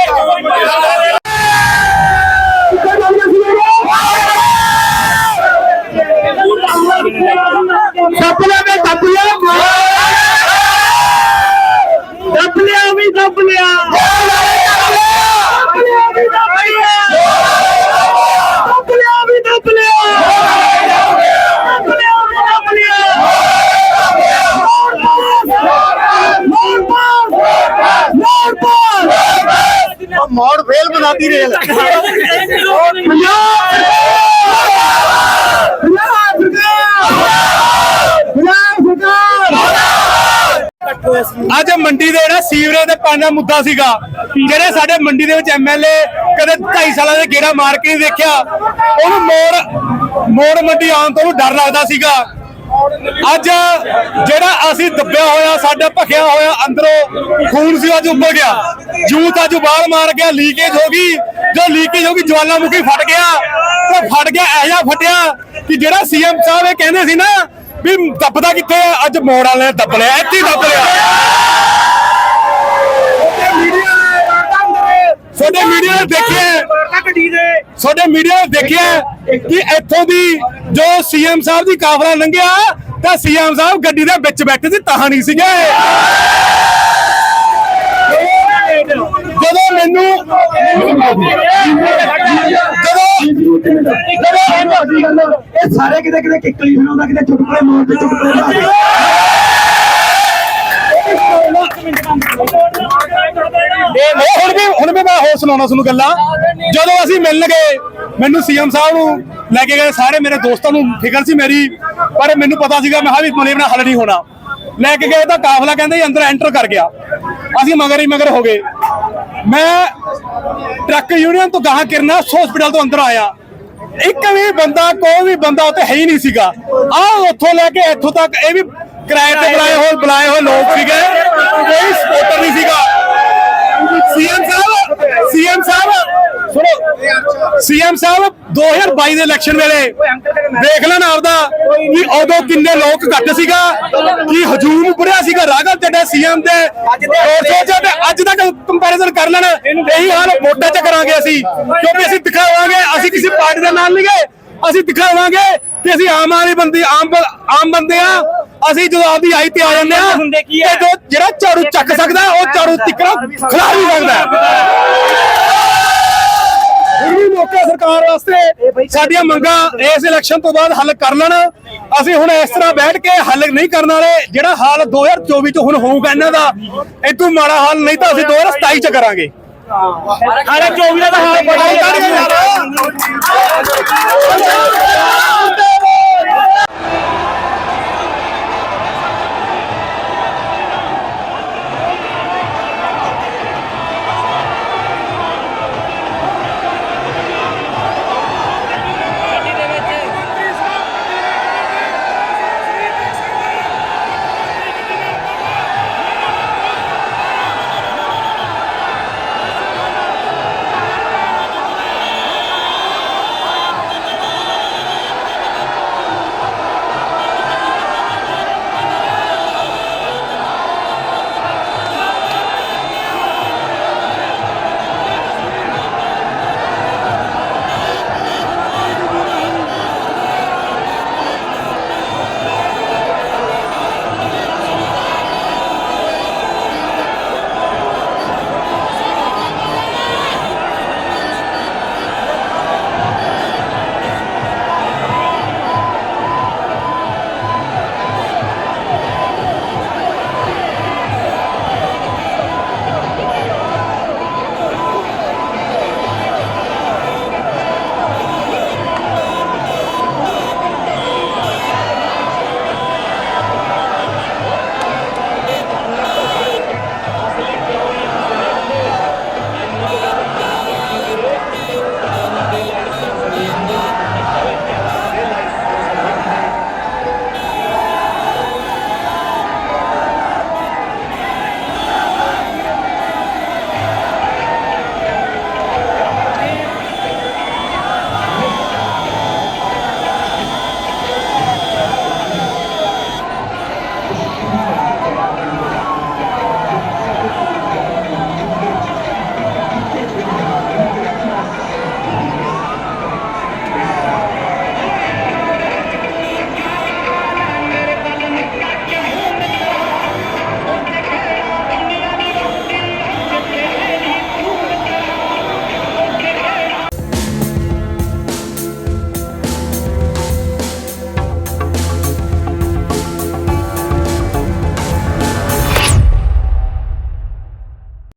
ਹੁੰਦਾ ਸਿੱਧਾ ਹੀ ਦੱਬਲਿਆ ਨੇ ਦੱਬਲਿਆ ਦੱਬਲਿਆ ਵੀ ਦੱਬਲਿਆ ਦੱਬਲਿਆ ਵੀ ਦੱਬਲਿਆ ਦੱਬਲਿਆ ਵੀ ਦੱਬਲਿਆ ਦੱਬਲਿਆ ਵੀ ਦੱਬਲਿਆ ਮੋਰ ਪਾਸ ਮੋਰ ਪਾਸ ਮੋੜ ਫੇਲ ਬਣਾਤੀ ਰੇਲ ਅੱਜ ਮੰਡੀ ਦੇ ਜਿਹੜਾ ਸੀਵਰੇਜ ਦੇ ਪਾਣੀ ਦਾ ਮੁੱਦਾ ਸੀਗਾ, ਜਿਹੜੇ ਸਾਡੇ ਮੰਡੀ ਦੇ ਵਿੱਚ ਐਮਐਲਏ ਕਦੇ 2.5 ਸਾਲਾਂ ਦੇ ਗੇੜਾ ਮਾਰ ਕੇ ਨਹੀਂ ਦੇਖਿਆ, ਉਹਨੂੰ ਮੋੜ ਮੋੜ ਮੰਡੀ ਆਉਣ ਤੋਂ ਉਹਨੂੰ ਡਰ ਲੱਗਦਾ ਸੀਗਾ। ਅੱਜ ਜਿਹੜਾ ਅਸੀਂ ਦੱਬਿਆ ਹੋਇਆ, ਸਾਡਾ ਭਖਿਆ ਹੋਇਆ ਅੰਦਰੋਂ ਖੂਨ ਸੀ ਅੱਜ ਉੱਪਰ ਗਿਆ। ਜੂਤ ਅੱਜ ਬਾਹਰ ਮਾਰ ਗਿਆ, ਲੀਕੇਜ ਹੋ ਗਈ। ਜੋ ਲੀਕੇਜ ਹੋ ਗਈ, ਜਵਾਲਾਮੁਖੀ ਫਟ ਗਿਆ। ਤੇ ਫਟ ਗਿਆ ਐਜਾ ਫਟਿਆ ਕਿ ਜਿਹੜਾ ਸੀਐਮ ਸਾਹਿਬ ਇਹ ਕਹਿੰਦੇ ਸੀ ਨਾ ਵੀ ਦੱਬਦਾ ਕਿੱਥੇ ਅੱਜ ਮੋੜ ਵਾਲੇ ਨੇ ਦੱਬ ਲਿਆ, ਇੱਥੇ ਹੀ ਦੱਬ ਲਿਆ। ਸਾਡੇ ਮੀਡੀਆ ਨੇ ਦੇਖਿਆ ਸਾਡੇ ਮੀਡੀਆ ਨੇ ਦੇਖਿਆ ਕਿ ਇੱਥੋਂ ਦੀ ਜੋ ਸੀਐਮ ਸਾਹਿਬ ਦੀ ਕਾਫਲਾ ਲੰਘਿਆ ਤਾਂ ਸੀਐਮ ਸਾਹਿਬ ਗੱਡੀ ਦੇ ਵਿੱਚ ਬੈਠੇ ਸੀ ਤਾਂ ਨਹੀਂ ਸੀਗੇ। ਜਦੋਂ ਮੈਨੂੰ ਜਦੋਂ ਇਹ ਸਾਰੇ ਕਿਤੇ ਕਿਤੇ ਕਿੱਕਲੀ ਸੁਣਾਉਂਦਾ ਕਿਤੇ ਚੁਟਕਲੇ ਮਾਰਦੇ ਚੁਟਕਲੇ ਮਾਰਦੇ ਇਹ ਉਹ ਹੁਣ ਵੀ ਹੁਣ ਵੀ ਮੈਂ ਹੋਰ ਸੁਣਾਉਣਾ ਤੁਹਾਨੂੰ ਗੱਲਾਂ। ਜਦੋਂ ਅਸੀਂ ਮਿਲਣ ਗਏ, ਮੈਨੂੰ ਸੀਐਮ ਸਾਹਿਬ ਨੂੰ ਲੈ ਕੇ ਗਏ, ਸਾਰੇ ਮੇਰੇ ਦੋਸਤਾਂ ਨੂੰ ਫਿਕਰ ਸੀ ਮੇਰੀ, ਪਰ ਮੈਨੂੰ ਪਤਾ ਸੀਗਾ, ਮੈਂ ਹਾਂ ਵੀ ਮਲੀਬ ਨਾਲ ਹੱਲ ਨਹੀਂ ਹੋਣਾ। ਲੈ ਕੇ ਗਏ ਤਾਂ ਕਾਫਲਾ ਕਹਿੰਦੇ ਅੰਦਰ ਐਂਟਰ ਕਰ ਗਿਆ। ਅਸੀਂ ਮਗਰ ਹੀ ਮਗਰ ਹੋ ਗਏ। ਮੈਂ ਟਰੱਕ ਯੂਨੀਅਨ ਤੋਂ ਗਾਹਾਂ ਕਿਰਨਾ ਹਸਪੀਟਲ ਤੋਂ ਅੰਦਰ ਆਇਆ। ਇੱਕ ਵੀ ਬੰਦਾ, ਕੋਈ ਵੀ ਬੰਦਾ ਉੱਥੇ ਹੈ ਹੀ ਨਹੀਂ ਸੀਗਾ। ਆ ਉੱਥੋਂ ਲੈ ਕੇ ਇੱਥੋਂ ਤੱਕ, ਇਹ ਵੀ ਕਿਰਾਏ ਤੇ ਬੁਲਾਏ ਹੋਏ ਬੁਲਾਏ ਹੋਏ ਲੋਕ ਸੀਗੇ ਕੋਈ ਸਪੋਰਟਰ ਨਹੀਂ ਸੀਗਾ ਸੀਐਮ ਸਾਹਿਬ ਸੀਐਮ ਸਾਹਿਬ ਸੁਣੋ ਸੀਐਮ ਸਾਹਿਬ 2022 ਦੇ ਇਲੈਕਸ਼ਨ ਵੇਲੇ ਦੇਖ ਲੈਣ ਆਪਦਾ ਕਿ ਉਦੋਂ ਕਿੰਨੇ ਲੋਕ ਘੱਟ ਸੀਗਾ ਕਿ ਹਜੂਮ ਬੁੜਿਆ ਸੀਗਾ ਰਾਘਵ ਚੱਡਾ ਸੀਐਮ ਦੇ 200 ਚ ਤੇ ਅੱਜ ਦਾ ਕੰਪੈਰੀਜ਼ਨ ਕਰ ਲੈਣ ਇਹੀ ਹਾਲ ਵੋਟਾਂ ਚ ਕਰਾਂਗੇ ਅਸੀਂ ਕਿਉਂਕਿ ਅਸੀਂ ਦਿਖਾਵਾਂਗੇ ਅਸੀਂ ਕਿਸੇ ਪਾਰਟੀ ਦੇ ਨਾਲ ਨਹੀਂ ਗਏ ਅਸੀਂ ਦਿਖਾਵਾਂਗੇ ਕਿ ਅਸੀਂ ਆਮ ਆਦਮੀ ਬੰਦੇ ਆਮ ਆਮ ਬੰਦੇ ਆ ਅਸੀਂ ਜਦੋਂ ਆਪਦੀ ਆਈ ਤੇ ਆ ਜਾਂਦੇ ਆ ਤੇ ਜਿਹੜਾ ਝਾੜੂ ਚੱਕ ਸਕਦਾ ਉਹ ਝਾੜੂ ਤਿੱਕਰਾ ਖਿਲਾ ਵੀ ਸਕਦਾ। ਇਹ ਸਰਕਾਰ ਵਾਸਤੇ। ਸਾਡੀਆਂ ਮੰਗਾਂ ਇਸ ਇਲੈਕਸ਼ਨ ਤੋਂ ਬਾਅਦ ਹੱਲ ਕਰ ਲੈਣ। ਅਸੀਂ ਹੁਣ ਇਸ ਤਰ੍ਹਾਂ ਬੈਠ ਕੇ ਹੱਲ ਨਹੀਂ ਕਰਨ ਵਾਲੇ, ਜਿਹੜਾ ਹਾਲ 2024 ਚ ਹੁਣ ਹੋਊਗਾ ਇਹਨਾਂ ਦਾ ਇਹ ਤੋਂ ਮਾੜਾ ਹਾਲ ਨਹੀਂ ਤਾਂ ਅਸੀਂ 2027 ਚ ਕਰਾਂਗੇ। ਅਰੇ 24 ਦਾ ਹਾਲ ਬੜਾ ਤਾੜੀਆਂ ਯਾਰ।